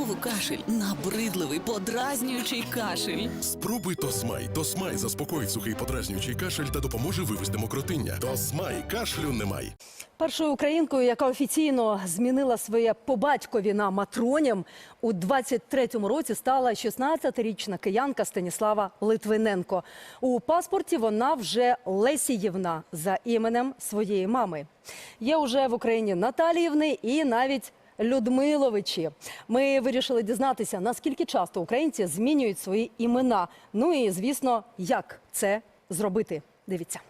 знову кашель, набридливий, подразнюючий кашель. Спробуй Тосмай. Тосмай заспокоїть сухий подразнюючий кашель та допоможе вивести мокротиння. Тосмай кашлю немає. Першою українкою, яка офіційно змінила своє по батькові на матроням, у 23-му році стала 16-річна киянка Станіслава Литвиненко. У паспорті вона вже Лесіївна за іменем своєї мами. Є уже в Україні Наталіївни і навіть Людмиловичі. Ми вирішили дізнатися, наскільки часто українці змінюють свої імена. Ну і звісно, як це зробити. Дивіться.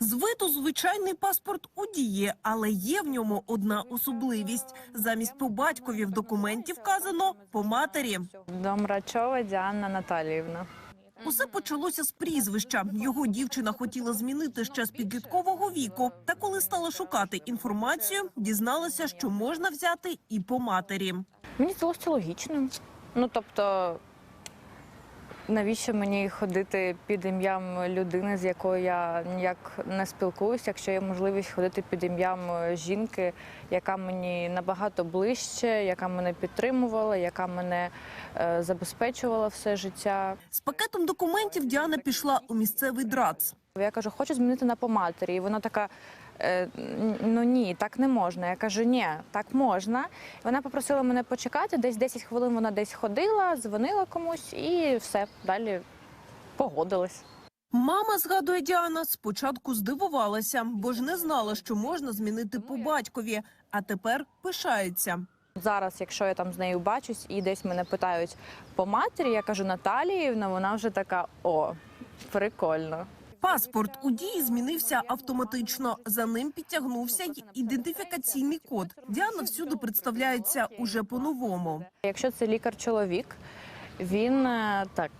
З виду звичайний паспорт у дії, але є в ньому одна особливість. Замість по батькові в документі вказано по матері. Домрачова Діана Наталіївна. Усе почалося з прізвища. Його дівчина хотіла змінити ще з підліткового віку. Та коли стала шукати інформацію, дізналася, що можна взяти і по матері. Мені здалося логічним. Ну тобто, навіщо мені ходити під ім'ям людини, з якою я ніяк не спілкуюся, якщо є можливість ходити під ім'ям жінки, яка мені набагато ближче, яка мене підтримувала, яка мене е, забезпечувала все життя. З пакетом документів Діана пішла у місцевий драц. Я кажу, хочу змінити на поматері. І вона така. «Е, Ну ні, так не можна. Я кажу, ні, так можна. Вона попросила мене почекати. Десь 10 хвилин вона десь ходила, дзвонила комусь і все далі погодилась. Мама, згадує Діана, спочатку здивувалася, бо ж не знала, що можна змінити по батькові, а тепер пишається. Зараз, якщо я там з нею бачусь і десь мене питають по матері, я кажу Наталіївна, вона вже така о, прикольно. Паспорт у дії змінився автоматично. За ним підтягнувся й ідентифікаційний код. Діана всюди представляється уже по-новому. Якщо це лікар-чоловік, він е, так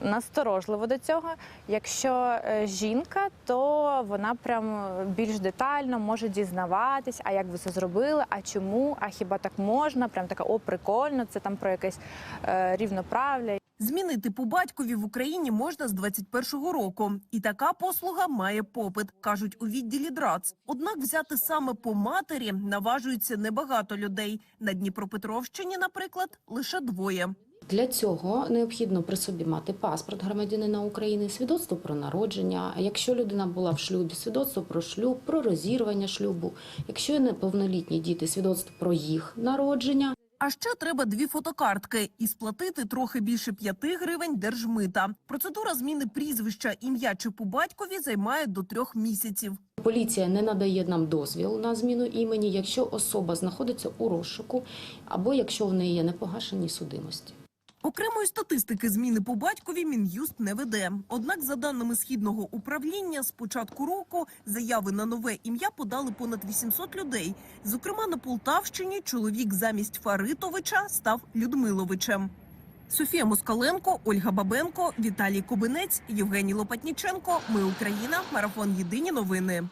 насторожливо до цього. Якщо е, жінка, то вона прям більш детально може дізнаватись, а як ви це зробили, а чому, а хіба так можна? Прям така о, прикольно, це там про якесь е, рівноправля. Змінити по батькові в Україні можна з 21-го року, і така послуга має попит, кажуть у відділі ДРАЦ. Однак взяти саме по матері наважується небагато людей. На Дніпропетровщині, наприклад, лише двоє. Для цього необхідно при собі мати паспорт громадянина України, свідоцтво про народження. Якщо людина була в шлюбі, свідоцтво про шлюб, про розірвання шлюбу. Якщо є неповнолітні діти, свідоцтво про їх народження. А ще треба дві фотокартки і сплатити трохи більше п'яти гривень держмита. Процедура зміни прізвища, ім'я чи по батькові займає до трьох місяців. Поліція не надає нам дозвіл на зміну імені, якщо особа знаходиться у розшуку або якщо в неї є непогашені судимості. Окремої статистики зміни по батькові мін'юст не веде. Однак, за даними східного управління, з початку року заяви на нове ім'я подали понад 800 людей. Зокрема, на Полтавщині чоловік замість Фаритовича став Людмиловичем. Софія Москаленко, Ольга Бабенко, Віталій Кобинець, Євгеній Лопатніченко. Ми Україна. Марафон Єдині новини.